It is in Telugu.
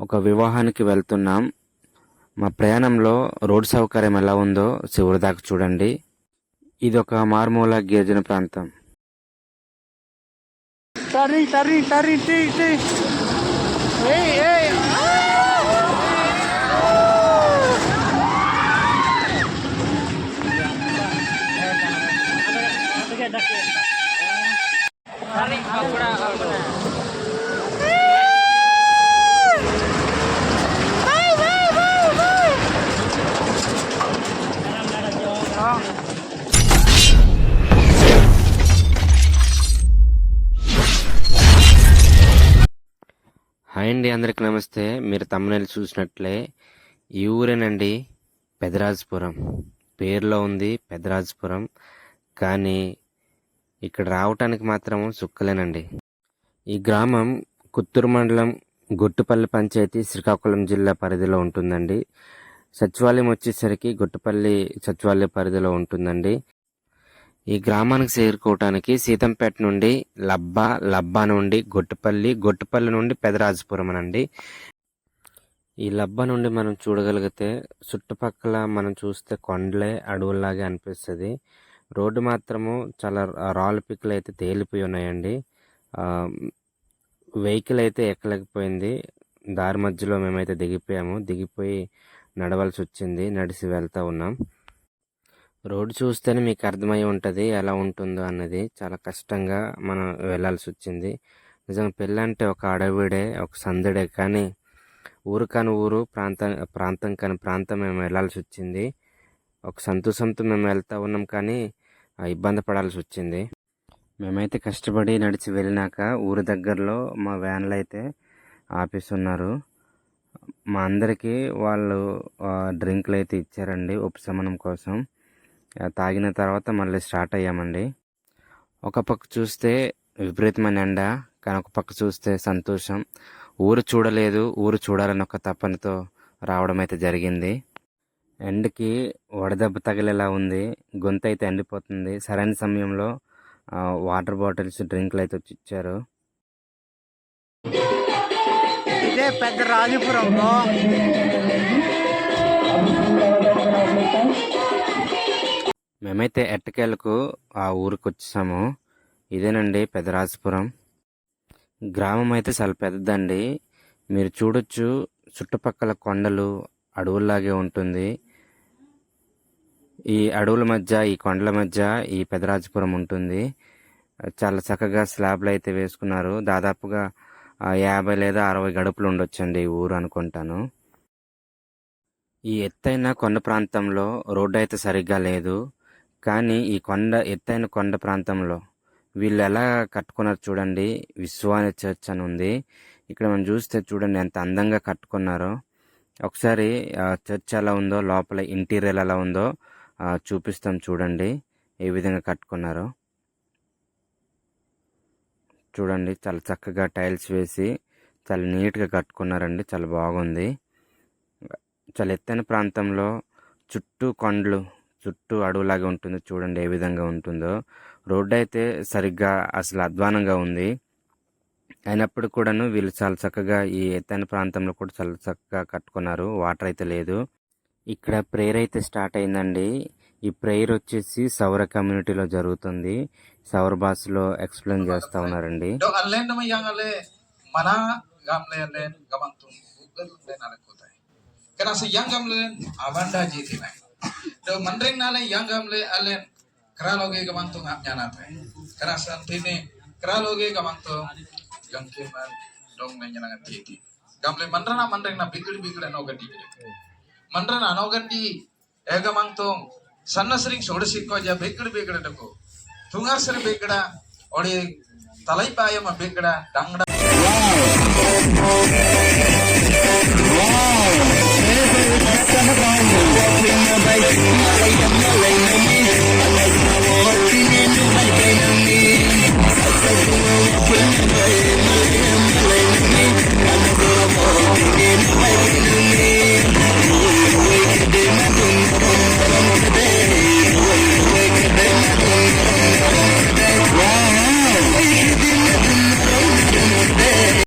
ఒక వివాహానికి వెళ్తున్నాం. మా ప్రయాణంలో రోడ్ సౌకర్యం ఎలా ఉందో చివరి దాకా చూడండి. ఇది ఒక మారుమూల గిరిజన ప్రాంతం. Tarik, tarik, tarik, హాయ్ అండి అందరికి నమస్తే. మీరు తమ్మునేలు చూసినట్లే ఈ ఊరేనండి పెదరాజపురం. పేరులో ఉంది పెదరాజపురం కానీ ఇక్కడ రావటానికి మాత్రం సుక్కలేనండి. ఈ గ్రామం కుత్తూరు మండలం గుట్టుపల్లి పంచాయతీ శ్రీకాకుళం జిల్లా పరిధిలో ఉంటుందండి. సచివాలయం వచ్చేసరికి గుట్టుపల్లి సచివాలయ పరిధిలో ఉంటుందండి. ఈ గ్రామానికి చేరుకోవటానికి సీతంపేట నుండి లబ్బా లబ్బా నుండి గొట్టుపల్లి గొట్టుపల్లి నుండి పెదరాజపురం అనండి. ఈ లబ్బా నుండి మనం చూడగలిగితే చుట్టుపక్కల మనం చూస్తే కొండలే అడవుల్లాగే అనిపిస్తుంది. రోడ్డు మాత్రము చాలా రాళ్ళు పిక్కలు అయితే తేలిపోయి ఉన్నాయండి. వెహికల్ అయితే ఎక్కలేకపోయింది. దారి మధ్యలో మేమైతే దిగిపోయాము. దిగిపోయి నడవలసి వచ్చింది. నడిచి వెళ్తూ ఉన్నాం. రోడ్డు చూస్తేనే మీకు అర్థమై ఉంటుంది ఎలా ఉంటుందో అన్నది. చాలా కష్టంగా మనం వెళ్ళాల్సి వచ్చింది నిజంగా పెళ్ళి అంటే ఒక అడవిడే ఒక సందడే. కానీ ఊరు కాని ఊరు ప్రాంతం ప్రాంతం కాని ప్రాంతం మేము వెళ్ళాల్సి వచ్చింది ఒక సంతోషంతో మేము వెళ్తూ ఉన్నాం కానీ ఇబ్బంది పడాల్సి వచ్చింది మేమైతే కష్టపడి నడిచి వెళ్ళినాక ఊరి దగ్గరలో మా వ్యాన్లు అయితే ఆపిస్తున్నారు మా అందరికీ వాళ్ళు డ్రింక్లు అయితే ఇచ్చారండి ఉపశమనం కోసం. తాగిన తర్వాత మళ్ళీ స్టార్ట్ అయ్యామండి. ఒక పక్క చూస్తే విపరీతమైన ఎండ కానీ ఒక పక్క చూస్తే సంతోషం. ఊరు చూడలేదు ఊరు చూడాలని ఒక తపనతో రావడం అయితే జరిగింది. ఎండకి వడదెబ్బ తగిలేలా ఉంది. గొంతు అయితే ఎండిపోతుంది. సరైన సమయంలో వాటర్ బాటిల్స్ డ్రింక్లు అయితే వచ్చి ఇచ్చారు. ఇదే పెద్ద రాజపురంలో మేమైతే ఎట్టకేలకు ఆ ఊరికి వచ్చేసాము ఇదేనండి పెదరాజపురం. గ్రామం అయితే చాలా పెద్దదండి. మీరు చూడొచ్చు చుట్టుపక్కల కొండలు అడవుల్లాగే ఉంటుంది. ఈ అడవుల మధ్య ఈ కొండల మధ్య ఈ పెదరాజపురం ఉంటుంది. చాలా చక్కగా స్లాబ్లు అయితే వేసుకున్నారు. దాదాపుగా యాభై లేదా అరవై గడుపులు ఉండొచ్చండి ఈ ఊరు అనుకుంటాను. ఈ ఎత్తైన కొండ ప్రాంతంలో రోడ్డు అయితే సరిగ్గా లేదు. కానీ ఈ కొండ ఎత్తైన కొండ ప్రాంతంలో వీళ్ళు ఎలా కట్టుకున్నారు చూడండి. విశ్వాని చర్చ్ అని ఉంది. ఇక్కడ మనం చూస్తే చూడండి ఎంత అందంగా కట్టుకున్నారో. ఒకసారి చర్చ్ ఎలా ఉందో లోపల ఇంటీరియర్ ఎలా ఉందో చూపిస్తాం చూడండి. ఏ విధంగా కట్టుకున్నారో. చూడండి చాలా చక్కగా టైల్స్ వేసి చాలా నీట్గా కట్టుకున్నారండి. చాలా బాగుంది. చాలా ఎత్తైన ప్రాంతంలో చుట్టూ కొండలు చుట్టూ అడవులాగా ఉంటుంది చూడండి ఏ విధంగా ఉంటుందో. రోడ్డు అయితే సరిగ్గా అసలు అధ్వానంగా ఉంది. అయినప్పుడు కూడాను వీళ్ళు చాలా చక్కగా ఈ ఎత్తైన ప్రాంతంలో కూడా చాలా చక్కగా కట్టుకున్నారు. వాటర్ అయితే లేదు. ఇక్కడ ప్రేయర్ అయితే స్టార్ట్ అయిందండి. ఈ ప్రేయర్ వచ్చేసి సౌర కమ్యూనిటీలో జరుగుతుంది. సౌర భాషలో ఎక్స్ప్లెయిన్ చేస్తా ఉన్నారండి. do Tuh mendering nale yang gamle alen kralo ge gamang tuh ngap nyana teh. Kerasan tini kralo ge gamang tuh yang kemar dong menyenangkan titi. Gamle mendera na mendering na bikul bikul di gadi. Mendera na eno gadi eh gamang tuh sana sering sore sih kau jah bikul bikul eno ko. Sering bikul a. Ori talai payam ma bikul a. Dangda. Wow.